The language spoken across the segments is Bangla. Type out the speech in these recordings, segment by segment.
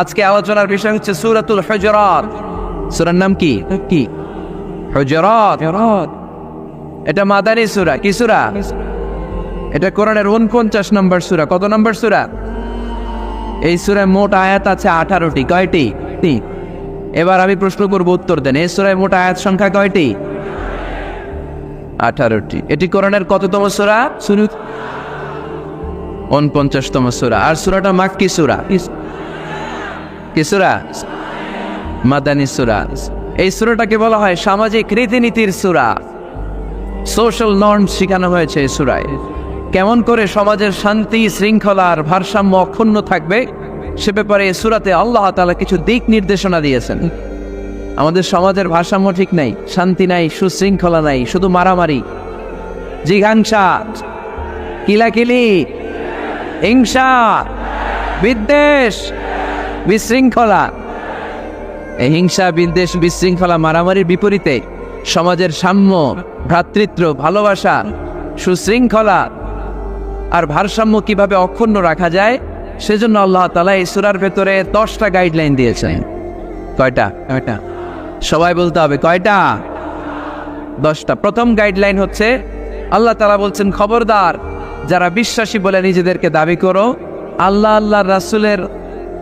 আজকে আলোচনার বিষয় হচ্ছে সুরাতুল হজরত। সুরার নাম কি? কি? হজরত। এটা মাদানী সুরা। কি সুরা? এটা কোরআনের উনপঞ্চাশ নম্বর সুরা। কত নম্বর সুরা? এই সুরায় মোট আয়াত আছে আঠারোটি। কয়টি? এবার আমি প্রশ্ন করব উত্তর দেন। এই সুরায় মোট আয়াত সংখ্যা কয়টি? আঠারোটি। এটি কোরআনের কততম সুরা? শুরু। উনপঞ্চাশতম সুরা। আর সুরাটা মাক্কি সুরা? কি মাদানী সুরা। এই সুরাটাকে বলা হয় সামাজিক রীতিনীতির সুরা। সোশ্যাল নর্ম শেখানো হয়েছে এই সুরায়। কেমন করে সমাজের শান্তি শৃঙ্খলার ভারসাম্য অক্ষুণ্ণ থাকবে, সে ব্যাপারে এই সুরাতে আল্লাহ তাআলা কিছু দিক নির্দেশনা দিয়েছেন। আমাদের সমাজের ভারসাম্য ঠিক নাই, শান্তি নাই, সুশৃঙ্খলা নাই, শুধু মারামারি। জিঘাংসা কিলাকিলি, হিংসা, বিদ্বেষ বিশৃঙ্খলা। এই হিংসা বিদ্বেষ বিশৃঙ্খলা মারামারির বিপরীতে সমাজের সাম্য ভ্রাতৃত্ব ভালোবাসা সুশৃঙ্খলা আর ভারসাম্য কীভাবে অক্ষুণ্ণ রাখা যায় সেজন্য আল্লাহ তালা এই সুরার ভেতরে দশটা গাইডলাইন দিয়েছেন। কয়টা? কয়টা সবাই বলতে হবে কয়টা? দশটা। প্রথম গাইডলাইন হচ্ছে আল্লাহ তালা বলছেন খবরদার যারা বিশ্বাসী বলে নিজেদেরকে দাবি করো আল্লাহ আল্লাহ রাসুলের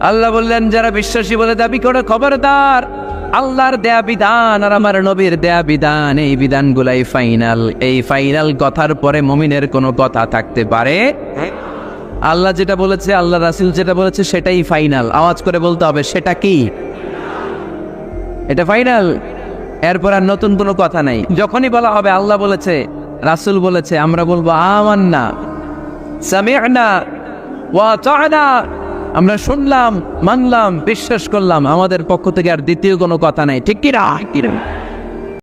আল্লাহ বললেন, যারা বিশ্বাসী বলে দাবি করে, খবরদার। আল্লাহর দেয়া বিধান আর আমার নবীর দেয়া বিধান, এই বিধানগুলাই ফাইনাল। এই ফাইনাল কথার পরে মমিনের কোনো কথা থাকতে পারে? আল্লাহ যেটা বলেছে, আল্লাহ রাসুল যেটা বলেছে, সেটাই ফাইনাল। আওয়াজ করে বলতে হবে, সেটা কি? এটা ফাইনাল। এরপর আর নতুন কোনো কথা নাই। যখনই বলা হবে, আল্লাহ বলেছে, রাসুল বলেছে, আমরা বলব, আমান্না, সামি'না, ওয়া আতা'না। আমরা শুনলাম, মানলাম, বিশ্বাস করলাম, আমাদের পক্ষ থেকে আর দ্বিতীয় কোনো কথা নাই। ঠিক কি না?